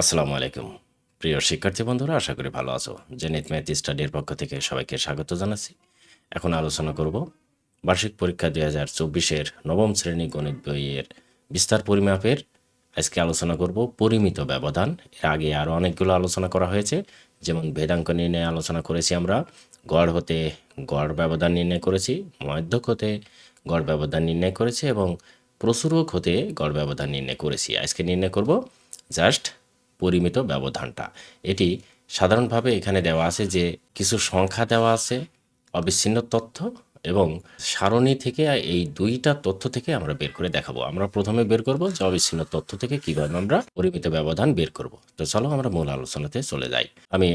আসসালামু আলাইকুম। প্রিয় শিক্ষার্থী বন্ধুরা, আশা করি ভালো আছো। জেনিত ম্যাথ স্টাডির পক্ষ থেকে সবাইকে স্বাগত জানাচ্ছি। এখন আলোচনা করব বার্ষিক পরীক্ষা দুই হাজার চব্বিশের নবম শ্রেণি গণিত বইয়ের বিস্তার পরিমাপের। আজকে আলোচনা করব পরিমিত ব্যবধান। এর আগে আরও অনেকগুলো আলোচনা করা হয়েছে। যেমন ভেদাঙ্ক নির্ণয় আলোচনা করেছি আমরা। গড় হতে গড় ব্যবধান নির্ণয় করেছি, মধ্যক হতে গড় ব্যবধান নির্ণয় করেছি এবং প্রসূরক হতে গড় ব্যবধান নির্ণয় করেছি। আজকে নির্ণয় করব জাস্ট পরিমিত ব্যবধানটা। এটি সাধারণভাবে এখানে দেওয়া আছে যে কিছু সংখ্যা দেওয়া আছে, অবিচ্ছিন্ন তথ্য এবং সারণী থেকে এই দুইটা তথ্য থেকে আমরা বের করে দেখাবো। আমরা প্রথমে বের করব যে অবিচ্ছিন্ন তথ্য থেকে কীভাবে আমরা পরিমিত ব্যবধান বের করব। তো চলো আমরা মূল আলোচনাতে চলে যাই। আমি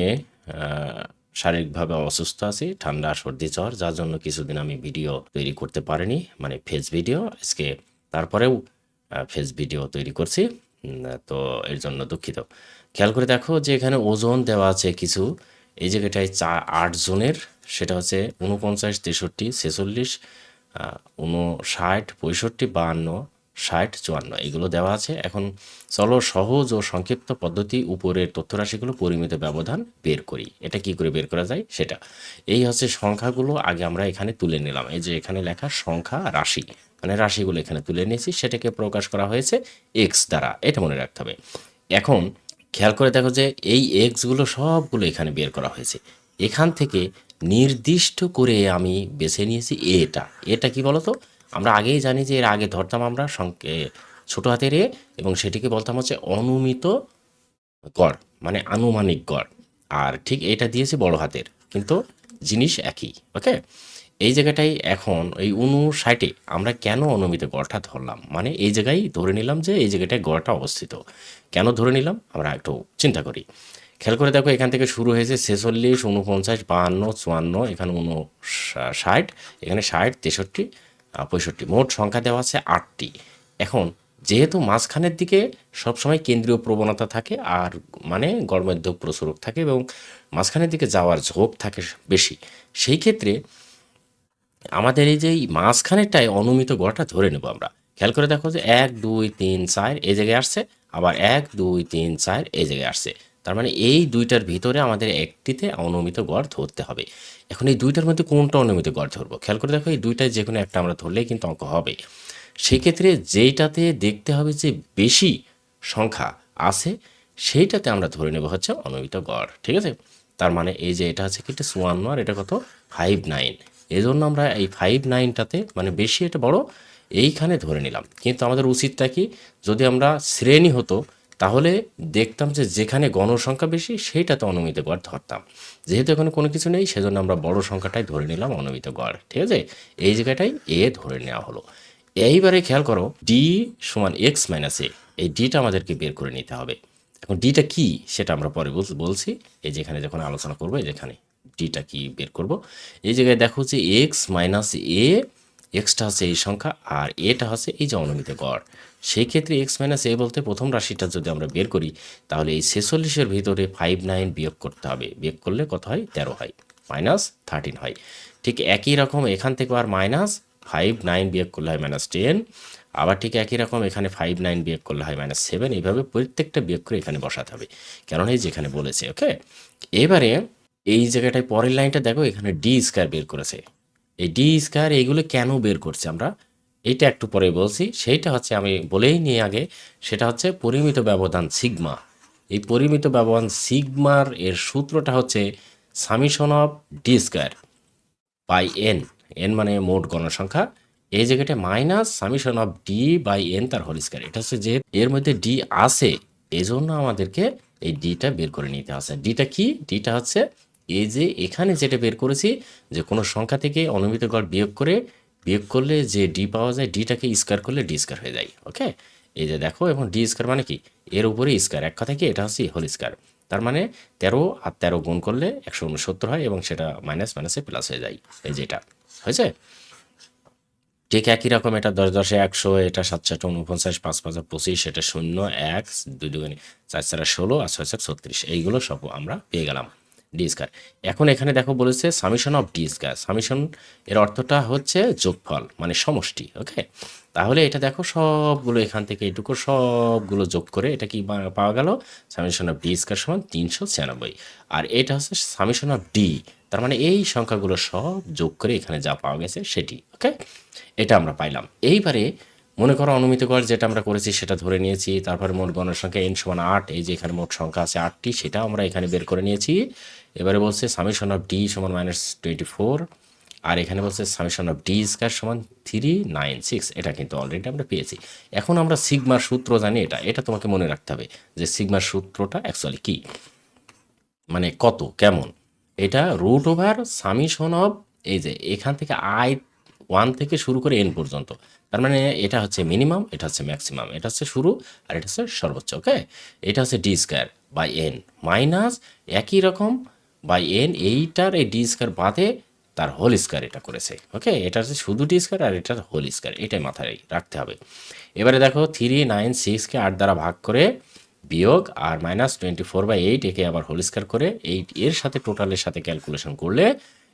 শারীরিকভাবে অসুস্থ আছি, ঠান্ডা, সর্দি, জ্বর, যার জন্য কিছুদিন আমি ভিডিও তৈরি করতে পারিনি মানে ফেস ভিডিও। আজকে তারপরেও ফেস ভিডিও তৈরি করছি। তো এর জন্য দুঃখিত। খেয়াল করে দেখো যে এখানে ওজন দেওয়া আছে কিছু। এই জায়গাটায় চা, আট জনের, সেটা হচ্ছে উনপঞ্চাশ তেষট্টি, ছেচল্লিশ উনষাট পঁয়ষট্টি, বাহান্ন। ষাট, চুয়ান্ন এগুলো দেওয়া আছে। এখন চলো সহজ ও সংক্ষিপ্ত পদ্ধতি উপরের তথ্যরাশিগুলো পরিমিত ব্যবধান বের করি। এটা কি করে বের করা যায়? সেটা। এই হচ্ছে সংখ্যাগুলো আগে আমরা এখানে তুলে নিলাম। এই যে এখানে লেখা সংখ্যা রাশি। মানে রাশিগুলো এখানে তুলে নিয়েছি। সেটাকে প্রকাশ করা হয়েছে এক্স দ্বারা। এটা মনে রাখতে হবে। এখন খেয়াল করে দেখো যে এই এক্সগুলো সবগুলো এখানে বের করা হয়েছে। এখান থেকে নির্দিষ্ট করে আমি বেছে নিয়েছি এটা এটা কি বলতো? আমরা আগেই জানি যে এর আগে ধরতাম আমরা সংকে- ছোট হাতের এ এবং সেটিকে বলতাম হচ্ছে অনুমিত গড় মানে আনুমানিক গড়। আর ঠিক এটা দিয়েছি বড় হাতের, কিন্তু জিনিস একই, ওকে? এই জায়গাটাই এখন, এই উনষাটে আমরা কেন অনুমিত গড়টা ধরলাম? মানে এই জায়গায় ধরে নিলাম যে এই জায়গাটায় গড়টা অবস্থিত। কেন ধরে নিলাম? আমরা একটু চিন্তা করি। খেয়াল করে দেখো এখান থেকে শুরু হয়েছে ছেচল্লিশ উনপঞ্চাশ বাহান্ন, চুয়ান্ন, এখানে ষাট এখানে ষাট, তেষট্টি পঁয়ষট্টি। মোট সংখ্যা দেওয়া আছে আটটি। এখন যেহেতু মাঝখানের দিকে সবসময় কেন্দ্রীয় প্রবণতা থাকে আর মানে গড়মধ্য প্রসরক থাকে এবং মাঝখানের দিকে যাওয়ার ঝোঁক থাকে বেশি, সেই ক্ষেত্রে আমাদের এই যে মাঝখানেরটায় অনুমিত গড়টা ধরে নেব আমরা। খেয়াল করে দেখো যে এক, দুই, তিন, চার এই জায়গায় আসছে, আবার এক, দুই, তিন, চার এই জায়গায় আসছে। তার মানে এই দুইটার ভিতরে আমাদের একটিতে অনুমিত গড় ধরতে হবে। এখন এই দুইটার মধ্যে কোনটা অনুমিত গড় ধরবো? খেয়াল করে দেখো, এই দুইটায় যে কোনো একটা আমরা ধরলেই কিন্তু অঙ্ক হবে। সেক্ষেত্রে যেইটাতে দেখতে হবে যে বেশি সংখ্যা আছে, সেইটাতে আমরা ধরে নেব হচ্ছে অনুমিত গড়। ঠিক আছে? তার মানে এই যে এটা হচ্ছে কি? এটা আর এটা কত? Five nine. এই জন্য আমরা এই ফাইভ নাইনটাতে মানে বেশি এটা বড়, এইখানে ধরে নিলাম। কিন্তু আমাদের উচিতটা কি? যদি আমরা শ্রেণি হতো তাহলে দেখতাম যে যেখানে গণসংখ্যা বেশি, সেইটাতে অনুমিত গড় ধরতাম। যেহেতু এখানে কোনো কিছু নেই, সেজন্য আমরা বড় সংখ্যাটাই ধরে নিলাম অনুমিত গড়, ঠিক আছে? এই জায়গাটাই এ ধরে নেওয়া হলো। এইবারে খেয়াল করো ডি সমান এক্স মাইনাস এ এই ডিটা আমাদেরকে বের করে নিতে হবে। এখন ডিটা কি, সেটা আমরা পরে বল- বলছি। এই যেখানে যখন আলোচনা করব, এই যেখানে ডিটা কি বের করব, এই জায়গায় দেখো যে এক্স মাইনাস এ এক্সটা হচ্ছে এই সংখ্যা আর এটা হচ্ছে এই যে অনুমিত গড়। সেই ক্ষেত্রে এক্স মাইনাস এ বলতে প্রথম রাশিটা যদি আমরা বের করি, তাহলে এই ছেচল্লিশের ভিতরে ফাইভ নাইন বিয়োগ করতে হবে। বিয়োগ করলে কত হয়? তেরো হয়। মাইনাস থার্টিন হয়। ঠিক একই রকম এখান থেকে আর মাইনাস ফাইভ নাইন বিয়োগ করলে হয় মাইনাস টেন। আবার ঠিক একই রকম এখানে ফাইভ নাইন বিয়োগ করলে হয় মাইনাস সেভেন। এইভাবে প্রত্যেকটা বিয়োগ করে এখানে বসাতে হবে। কেননা এই যেখানে বলেছে ওকে এবারে এই জায়গাটায় পরের লাইনটা দেখো, এখানে ডি স্কোয়ার বের করেছে। এই ডি স্কোয়ার এইগুলো কেন বের করছে আমরা? এটা একটু পরে বলছি। সেইটা হচ্ছে আমি বলেই নিয়ে আগে, সেটা হচ্ছে পরিমিত ব্যবধান সিগমা এই পরিমিত ব্যবধান সিগমার এর সূত্রটা হচ্ছে summation of D square by N N মানে মোট গণসংখ্যা। এই জায়গাটা minus summation of D by N তার হোল স্কোয়ার এটা হচ্ছে যে এর মধ্যে ডি আছে এই জন্য আমাদেরকে এই ডিটা বের করে নিতে হবে। ডিটা কি? ডিটা হচ্ছে এই যে এখানে যেটা বের করেছি যে কোনো সংখ্যা থেকে অনুমিত গড় বিয়োগ করে বিয়োগ করলে যে ডি পাওয়া যায় ডিটাকে স্কোয়ার করলে ডি স্কোয়ার হয়ে যায় ওকে এই যে দেখো, এবং ডি স্কোয়ার মানে কি? এর উপরে স্কোয়ার এক কথা কি? এটা হচ্ছে হোল স্কোয়ার তার মানে তেরো আর তেরো গুণ করলে একশো উনসত্তর হয় এবং সেটা মাইনাস মাইনাসে প্লাস হয়ে যায়, এই যেটা হয়েছে? ঠিক একই রকম, এটা দশ দশে একশো, এটা সাত চারটা উনপঞ্চাশ, পাঁচ পাঁচ পঁচিশ, এটা শূন্য, এক, দুই দুগুণে চার চারা ষোলো, আর ছয় ছত্রিশ। এইগুলো সব আমরা পেয়ে গেলাম। ডি স্কোয়ার এখন এখানে দেখো বলেছে summation of D square summation এর অর্থটা হচ্ছে যোগফল মানে সমষ্টি ওকে তাহলে এটা দেখো সবগুলো এখান থেকে এটুকু সবগুলো যোগ করে এটা কি পাওয়া গেল? সামিশন অফ ডি স্কোয়ার সমান তিনশো ছিয়ানব্বই। আর এটা হচ্ছে সামিশন অফ ডি তার মানে এই সংখ্যাগুলো সব যোগ করে এখানে যা পাওয়া গেছে সেটি ওকে এটা আমরা পাইলাম। এইবারে মনে করো অনুমিত গড় যেটা আমরা করেছি সেটা ধরে নিয়েছি, তারপরে মোট গণসংখ্যা এন সমান আট, এই যে এখানে মোট সংখ্যা আছে আটটি, সেটা আমরা এখানে বের করে নিয়েছি। এবারে বলছে সামিশন অফ ডি সমান মাইনাস টোয়েন্টি ফোর, আর এখানে বলছে সামিশন অফ ডি স্কয়ার সমান থ্রি নাইন সিক্স, এটা কিন্তু অলরেডি আমরা পেয়েছি। এখন আমরা সিগমার সূত্র জানি এটা এটা তোমাকে মনে রাখতে হবে যে সিগমার সূত্রটা অ্যাকচুয়ালি কী? মানে কত, কেমন? এটা রুট ওভার সামিশন অফ, এই যে এখান থেকে আই ওয়ান থেকে শুরু করে এন পর্যন্ত। তার মানে এটা হচ্ছে মিনিমাম এটা হচ্ছে ম্যাক্সিমাম এটা হচ্ছে শুরু, আর এটা হচ্ছে সর্বোচ্চ ওকে এটা হচ্ছে D square by N minus একই রকম বাই এন এইটার এই ডি স্কোয়ার বাদে তার হোল স্কোয়ার এটা করেছে। ওকে এটা হচ্ছে শুধু ডি স্কোয়ার আর এটার হোল স্কোয়ার এটাই মাথায় রাখতে হবে। এবারে দেখো থ্রি নাইন সিক্সকে আট দ্বারা ভাগ করে বিয়োগ আর minus twenty four by eight একে আবার হোল স্কোয়ার করে এইট এর সাথে টোটালের সাথে ক্যালকুলেশন করলে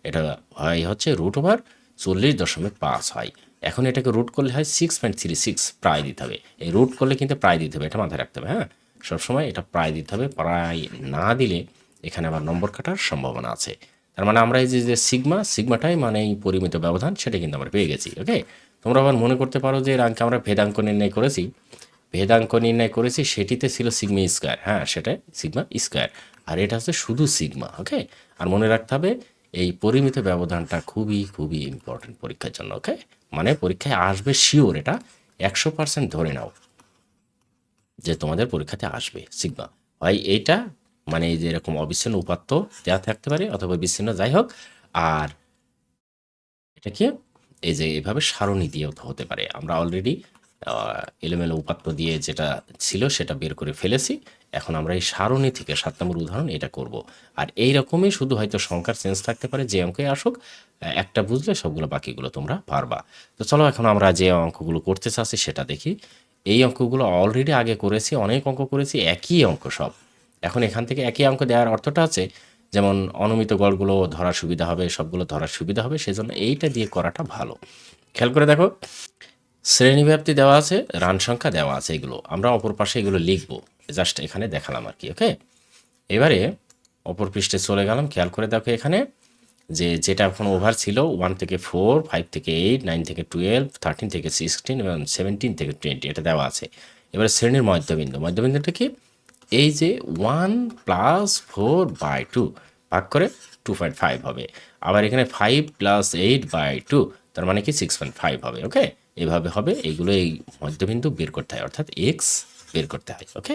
এটা হয় হচ্ছে রুট ওভার চল্লিশ দশমিক পাঁচ হয়। এখন এটাকে রুট করলে হয় সিক্স পয়েন্ট থ্রি সিক্স প্রায় দিতে হবে। এই রুট করলে কিন্তু প্রায় দিতে হবে, এটা মাথায় রাখতে হবে হ্যাঁ? সবসময় এটা প্রায় দিতে হবে, প্রায় না দিলে এখানে আবার নম্বর কাটার সম্ভাবনা আছে। তার মানে আমরা এই যে যে সিগমা, সিগমাটাই মানে এই পরিমিত ব্যবধান, সেটা কিন্তু আমরা পেয়ে গেছি, ওকে? তোমরা আবার মনে করতে পারো যে, এর আমরা ভেদাঙ্ক নির্ণয় করেছি। ভেদাঙ্ক নির্ণয় করেছি, সেটিতে ছিল সিগমা স্কোয়ার হ্যাঁ সেটা সিগমা স্কোয়ার। আর এটা হচ্ছে শুধু সিগমা, ওকে? আর মনে রাখতে হবে, এই পরিমিত ব্যবধানটা খুবই খুবই ইম্পর্টেন্ট পরীক্ষার জন্য, ওকে? মানে পরীক্ষায় আসবে শিওর এটা, একশো পার্সেন্ট ধরে নাও যে তোমাদের পরীক্ষাতে আসবে সিগমা। হয় এইটা মানে এই যে এরকম অবিচ্ছিন্ন উপাত্ত দেওয়া থাকতে পারে অথবা বিচ্ছিন্ন, যাই হোক। আর এটা কি এই যে এভাবে সারণী দিয়েও হতে পারে। আমরা অলরেডি এলোমেলো উপাত্ত দিয়ে যেটা ছিল সেটা বের করে ফেলেছি। এখন আমরা এই সারণী থেকে সাত নম্বর উদাহরণ এটা করব। আর এই রকমই শুধু হয়তো সংখ্যার চেঞ্জ থাকতে পারে, যে অঙ্কে আসুক, একটা বুঝলে সবগুলো বাকিগুলো তোমরা পারবা। তো চলো এখন আমরা যে অঙ্কগুলো করতে চাচ্ছি সেটা দেখি। এই অঙ্কগুলো অলরেডি আগে করেছি, অনেক অঙ্ক করেছি, একই অঙ্ক সব। এখন এখান থেকে একই অঙ্ক দেওয়ার অর্থটা আছে যেমন অনুমিত গড়গুলো ধরার সুবিধা হবে, সবগুলো ধরার সুবিধা হবে, সেজন্য এইটা দিয়ে করাটা ভালো। খেয়াল করে দেখো, শ্রেণীব্যাপ্তি দেওয়া আছে, রান সংখ্যা দেওয়া আছে এগুলো। আমরা অপর পাশে এগুলো লিখব, জাস্ট এখানে দেখালাম আর কি, ওকে? এবারে অপর পৃষ্ঠে চলে গেলাম, খেয়াল করে দেখো এখানে যে যেটা এখন ওভার ছিল ওয়ান থেকে ফোর ফাইভ থেকে এইট নাইন থেকে টুয়েলভ থার্টিন থেকে সিক্সটিন এবং সেভেন্টিন থেকে টোয়েন্টি এটা দেওয়া আছে। এবারে শ্রেণির মধ্যবিন্দু। মধ্যবিন্দুটা কি? এই যে one plus four by two ভাগ করে টু পয়েন্ট ফাইভ হবে। আবার এখানে five plus eight by two, তার মানে কি সিক্স পয়েন্ট ফাইভ হবে ওকে এভাবে হবে এইগুলো এই মধ্যবিন্দু বের করতে হয়, অর্থাৎ এক্স বের করতে হয় ওকে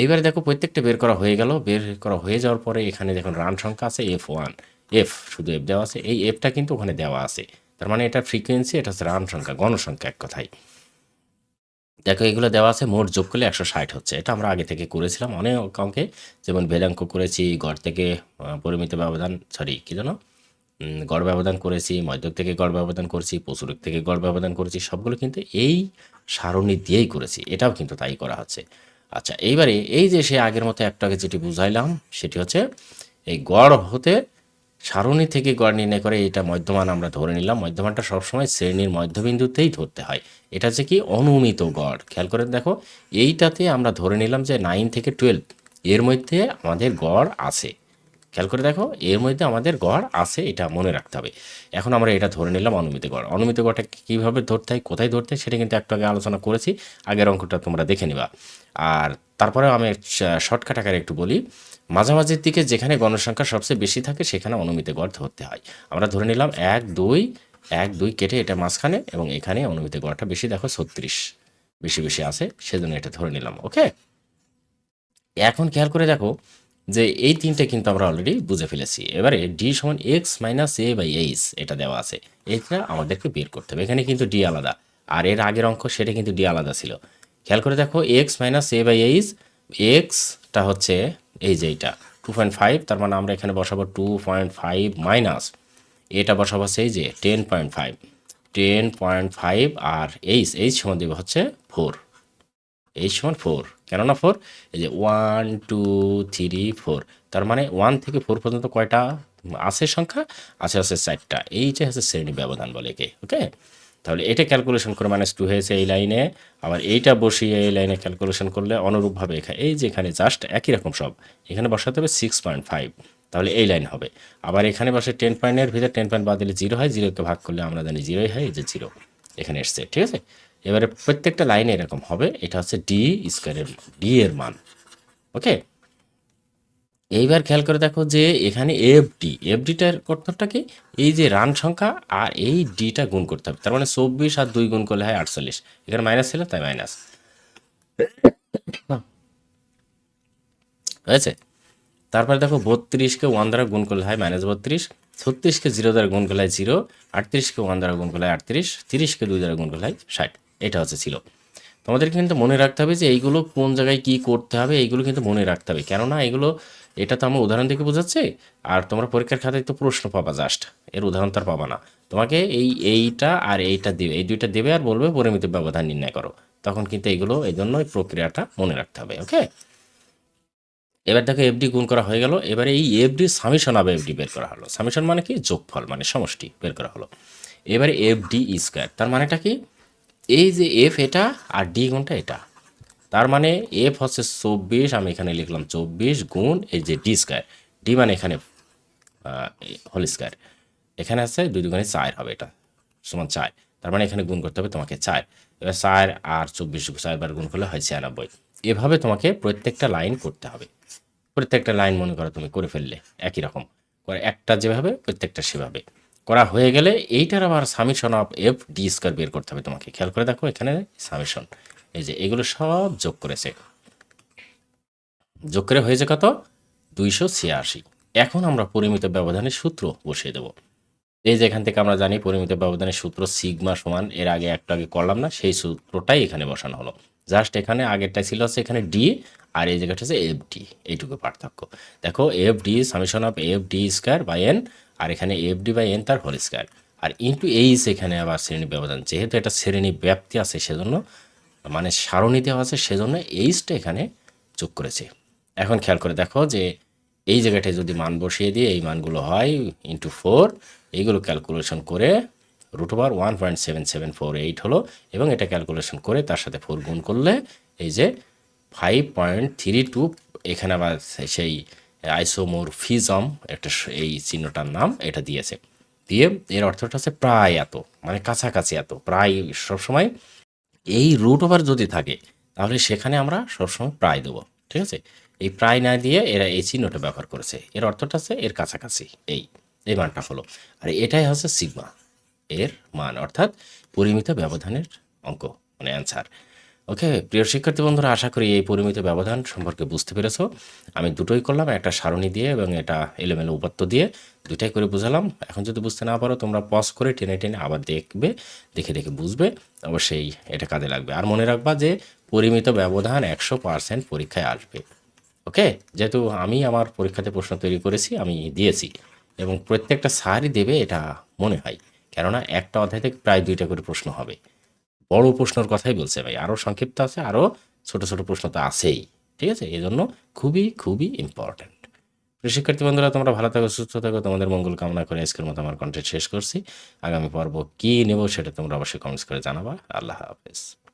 এইবারে দেখো প্রত্যেকটা বের করা হয়ে গেল, বের করা হয়ে যাওয়ার পরে এখানে দেখুন রান সংখ্যা আছে, এফ ওয়ান, এফ শুধু এফ দেওয়া আছে, এই এফটা কিন্তু ওখানে দেওয়া আছে। তার মানে এটা ফ্রিকোয়েন্সি এটা হচ্ছে রান সংখ্যা, গণসংখ্যা এক কথায়। দেখো, এগুলো দেওয়া আছে, মোট যোগ করলে একশো ষাট হচ্ছে। এটা আমরা আগে থেকে করেছিলাম অনেক অঙ্কে যেমন ভেদাঙ্ক করেছি, গড় থেকে পরিমিত ব্যবধান সরি কী জানো গড় ব্যবধান করেছি, মধ্যক থেকে গড় ব্যবধান করেছি পশুরক থেকে গড় ব্যবধান করেছি, সবগুলো কিন্তু এই সারণী দিয়েই করেছি। এটাও কিন্তু তাই করা হচ্ছে। আচ্ছা এইবারে এই যে সে আগের মতো একটাকে যেটি বুঝাইলাম, সেটি হচ্ছে এই গড় হতে সারণী থেকে গড় নির্ণয় করে এটা মধ্যমান আমরা ধরে নিলাম। মধ্যমানটা সবসময় শ্রেণির মধ্যবিন্দুতেই ধরতে হয়। এটা হচ্ছে কি অনুমিত গড়। খেয়াল করে দেখো, এইটাতে আমরা ধরে নিলাম যে নাইন থেকে টুয়েলভ এর মধ্যে আমাদের গড় আছে। খেয়াল করে দেখো, এর মধ্যে আমাদের গড় আছে, এটা মনে রাখতে হবে। এখন আমরা এটা ধরে নিলাম অনুমিত গড়। অনুমিত গড়টা কীভাবে ধরতে হয়, কোথায় ধরতে হয়, সেটা কিন্তু একটু আগে আলোচনা করেছি। আগের অঙ্কটা তোমরা দেখে নিবা। আর তারপরে আমি শর্টকাট আকারে একটু বলি। মাঝামাঝির দিকে যেখানে গণসংখ্যা সবচেয়ে বেশি থাকে, সেখানে অনুমিত গড় ধরতে হয়। আমরা ধরে নিলাম এক, দুই এক, দুই কেটে এটা মাঝখানে এবং এখানে অনুমিত গড়টা বেশি, দেখো ছত্রিশ। বেশি বেশি আছে, সেজন্য এটা ধরে নিলাম, ওকে? এখন খেয়াল করে দেখো যে এই তিনটে কিন্তু আমরা অলরেডি বুঝে ফেলেছি। এবারে ডি সমান X minus A by H এটা দেওয়া আছে। এটা আমাদেরকে বের করতে হবে। এখানে কিন্তু ডি আলাদা। আর এর আগের অঙ্ক সেটা কিন্তু ডি আলাদা ছিল। খেয়াল করে দেখো X minus A by H extra হচ্ছে এই যে এইটা টু পয়েন্ট ফাইভ তার মানে আমরা এখানে বসাবো টু পয়েন্ট ফাইভ মাইনাস এটা বসাবো সেই যে ten point five ten point five আর এইচ এইচ সমান দেবে হচ্ছে ফোর এইচ সমান ফোর কেননা ফোর এই যে ওয়ান টু থ্রি ফোর তার মানে ওয়ান থেকে ফোর পর্যন্ত কয়টা? আছে সংখ্যা? আছে আছে চারটা এইটা হচ্ছে শ্রেণি ব্যবধান বলে কে ওকে তাহলে এটা ক্যালকুলেশন করে মাইনাস টু হয়েছে এই লাইনে আবার এইটা বসিয়ে এই লাইনে ক্যালকুলেশন করলে অনুরূপভাবে এখানে এই যে এখানে জাস্ট একই রকম সব, এখানে বসাতে হবে সিক্স পয়েন্ট ফাইভ তাহলে এই লাইন হবে। আবার এখানে বসে টেন পয়েন্টের ভিতরে টেন পয়েন্ট বাদ দিলে জিরো হয় জিরোকে ভাগ করলে আমরা জানি জিরোই হয়, এই যে জিরো এখানে এসছে, ঠিক আছে? এবারে প্রত্যেকটা লাইনে এরকম হবে, এটা হচ্ছে ডি স্কোয়ারের ডি এর মান ওকে এইবার খেয়াল করে দেখো যে এখানে এফ ডি এফ ডিটার অর্থটা কি? এই যে রান সংখ্যা আর এই ডিটা গুণ করতে হবে। তার মানে চব্বিশ আর দুই গুণ করলে হয় আটচল্লিশ। এখানে মাইনাস ছিল, তাই মাইনাস হয়েছে? তারপরে দেখো বত্রিশকে ওয়ান দ্বারা গুণ করলে হয় মাইনাস বত্রিশ। ছত্রিশকে জিরো দ্বারা গুণ করলে হয় জিরো আটত্রিশকে ওয়ান দ্বারা গুণ করলে হয় আটত্রিশ। তিরিশকে দুই দ্বারা গুণ করলে হয় ষাট। এটা হচ্ছে ছিল। তোমাদের কিন্তু মনে রাখতে হবে যে এইগুলো কোন জায়গায় কি করতে হবে, এইগুলো কিন্তু মনে রাখতে হবে। কেননা এগুলো, এটা তো আমার উদাহরণ থেকে বোঝাচ্ছে, আর তোমরা পরীক্ষার খাতায় তো প্রশ্ন পাবা জাস্ট এর উদাহরণ তার পাবা না। তোমাকে এই এইটা আর এইটা দেবে, এই দুইটা দেবে আর বলবে পরিমিত ব্যবধান নির্ণয় করো। তখন কিন্তু এইগুলো এই জন্য এই প্রক্রিয়াটা মনে রাখতে হবে ওকে এবার দেখো এফডি গুণ করা হয়ে গেল, এবারে এই এফডি সামিশন অফ এফডি বের করা হলো। সামিশন মানে কি? যোগফল মানে সমষ্টি বের করা হলো। এবারে এফডি স্কোয়ার তার মানেটা কি? এই যে এফ এটা আর ডি গুণটা এটা। তার মানে এফ হচ্ছে চব্বিশ, আমি এখানে লিখলাম চব্বিশ গুণ এই যে ডি স্কোয়ার ডি মানে এখানে হোল স্কোয়ার এখানে আছে দুই দুগুণে চার হবে এটা, সমান চার। তার মানে এখানে গুণ করতে হবে তোমাকে চার। এবার চার আর চব্বিশ চারবার গুণ করলে হয় ছিয়ানব্বই। এভাবে তোমাকে প্রত্যেকটা লাইন করতে হবে। প্রত্যেকটা লাইন মনে করো তুমি করে ফেললে, একই রকম। করে একটা যেভাবে, প্রত্যেকটা সেভাবে। করা হয়ে গেলে এইটার আবার summation of F D square বের করতে হবে। তোমাকে খেয়াল করে দেখো এখানে সামিশন এই যে এগুলো সব যোগ করেছে। যোগ করে হয়েছে কত? দুইশো ছিয়াশি। এখন আমরা পরিমিত ব্যবধানের সূত্র বসিয়ে দেব। এই যে এখান থেকে আমরা জানি পরিমিত ব্যবধানের সূত্র সিগমা সমান, এর আগে একটু আগে করলাম না, সেই সূত্রটাই এখানে বসানো হলো। জাস্ট এখানে আগেরটা ছিল হচ্ছে এখানে ডি আর এই জায়গাটা হচ্ছে এফ ডি এইটুকু পার্থক্য। দেখো F D summation of F D square by N আর এখানে এফ ডি বাই এন তার হোল স্কোয়ার আর ইন্টু এইচ এখানে আবার শ্রেণি ব্যবধান, যেহেতু এটা শ্রেণি ব্যাপ্তি আছে সেজন্য মানে সারণী দেওয়া আছে সেজন্য এইচটা এখানে যোগ করেছে। এখন খেয়াল করে দেখো যে এই জায়গাটায় যদি মান বসিয়ে দিয়ে এই মানগুলো হয় ইন্টু ফোর এইগুলো ক্যালকুলেশন করে root over one point seven seven four eight হলো এবং এটা ক্যালকুলেশন করে তার সাথে ফোর গুণ করলে এই যে ফাইভ পয়েন্ট থ্রি টু এখানে আবার সেই আইসোমোর ফিজম একটা এই চিহ্নটার নাম এটা দিয়েছে। দিয়ে এর অর্থটা হচ্ছে প্রায় এত মানে কাছাকাছি এত, প্রায় সবসময় এই রুট ওভার যদি থাকে, তাহলে সেখানে আমরা সবসময় প্রায় দেবো, ঠিক আছে? এই প্রায় না দিয়ে এরা এই চিহ্নটা ব্যবহার করেছে। এর অর্থটা হচ্ছে এর কাছাকাছি, এই এই মানটা হলো। আর এটাই হচ্ছে সিগমা এর মান, অর্থাৎ পরিমিত ব্যবধানের অঙ্ক মানে অ্যান্সার ওকে প্রিয় শিক্ষার্থী বন্ধুরা, আশা করি এই পরিমিত ব্যবধান সম্পর্কে বুঝতে পেরেছ। আমি দুটোই করলাম, একটা সারণী দিয়ে এবং এটা এলোমেলো উপাত্ত দিয়ে দুটাই করে বুঝালাম। এখন যদি বুঝতে না পারো, তোমরা পজ করে টেনে টেনে আবার দেখবে, দেখে দেখে বুঝবে। অবশ্যই এটা কাজে লাগবে। আর মনে রাখবা যে পরিমিত ব্যবধান একশো পার্সেন্ট পরীক্ষায় আসবে। ওকে যেহেতু আমি আমার পরীক্ষাতে প্রশ্ন তৈরি করেছি, আমি দিয়েছি এবং প্রত্যেকটা স্যারই দেবে এটা মনে হয়। কেননা একটা অধ্যায় থেকে প্রায় দুইটা করে প্রশ্ন হবে। বড় প্রশ্নর কথাই বলছে ভাই। আরও সংক্ষিপ্ত আছে আরও ছোট ছোট প্রশ্ন তো আছেই। ঠিক আছে? এই জন্য খুবই খুবই ইম্পর্ট্যান্ট শিক্ষার্থী বন্ধুরা, তোমরা ভালো থাকো, সুস্থ থাকো। তোমাদের মঙ্গল কামনা করে আজকের মতো আমার কন্টেন্ট শেষ করছি। আগামী পর্ব কী নেব সেটা তোমরা অবশ্যই কমেন্টস করে জানাবা। আল্লাহ হাফেজ।